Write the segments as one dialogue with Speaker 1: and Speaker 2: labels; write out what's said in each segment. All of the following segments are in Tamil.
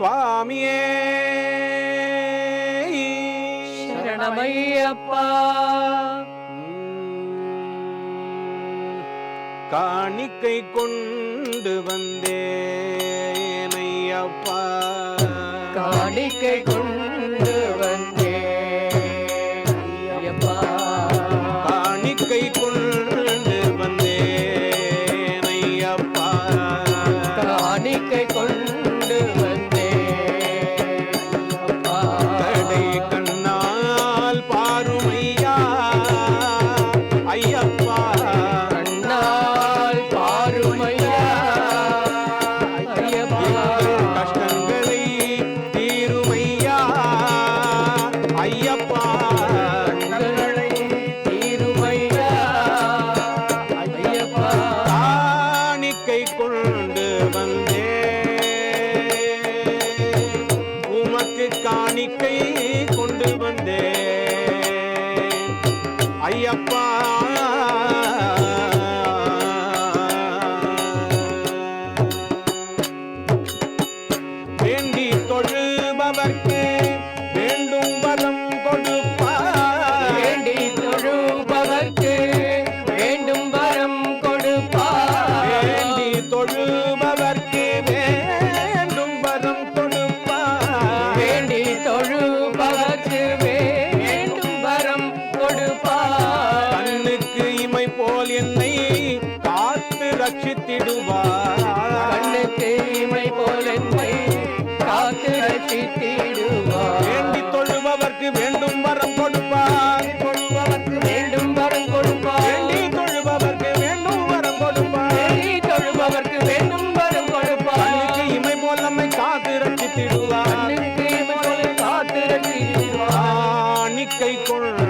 Speaker 1: சுவாமியே.
Speaker 2: சரணமையப்பா.
Speaker 1: காணிக்கை கொண்டு வந்தேனையப்பா.
Speaker 2: காணிக்கை கொண்டு வந்தேன்
Speaker 1: விடுவார் கண்ணு தீமை போலென்னை காத்து
Speaker 2: ரசித்திடுவார்
Speaker 1: வேண்டி தொழுபவர்க்கு வேண்டும் வரம் கொடுப்பார்.
Speaker 2: தொழுபவர்க்கு வேண்டும் வரம் கொடுப்பார்.
Speaker 1: வேண்டி தொழுபவர்க்கு வேண்டும் வரம் கொடுப்பார்.
Speaker 2: வேண்டி தொழுபவர்க்கு வேண்டும் வரம் கொடுப்பார்.
Speaker 1: கண்ணுக்கு இமை போல் நம்மை காத்து ரசித்திடுவார்
Speaker 2: கண்ணுக்கு இமை போல காத்து
Speaker 1: ரசித்திடுவார் நிக்கை கொள்ள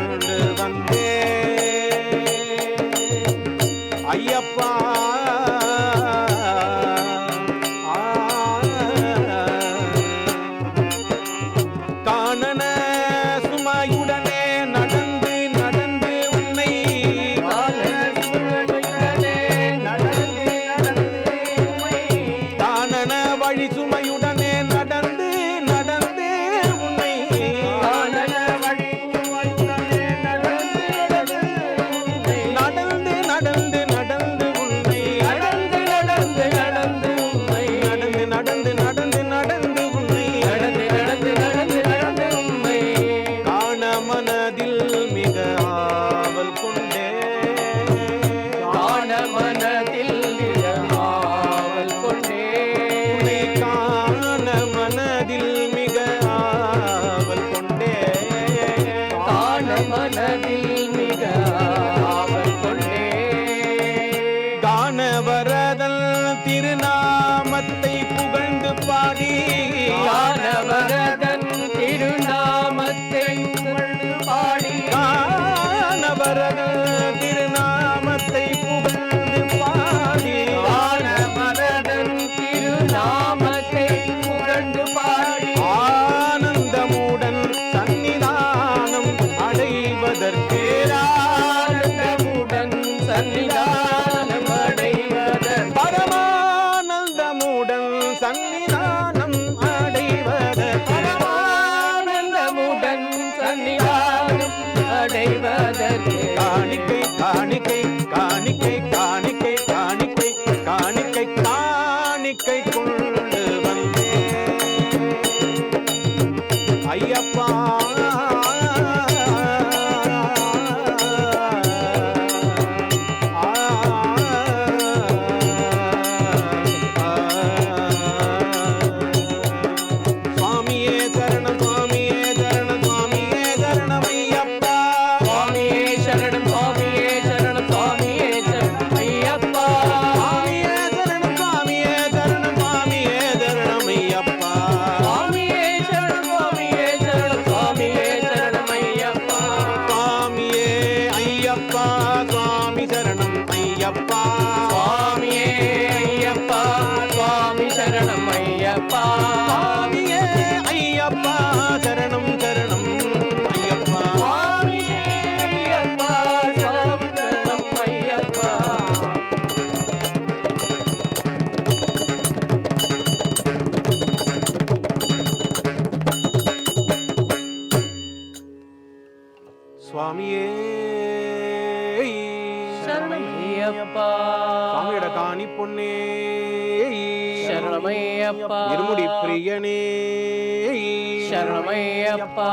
Speaker 1: ஐயப்பா ஐயப்பா சரணம் சரணம் ஐயப்பா.
Speaker 2: ஐயப்பா
Speaker 1: சரணம் சரணம் ஐயப்பா.
Speaker 2: சுவாமியே. சரணம்
Speaker 1: காணி பொன்னே. இருமுடி பிரியனே.
Speaker 2: சரணமையப்பா.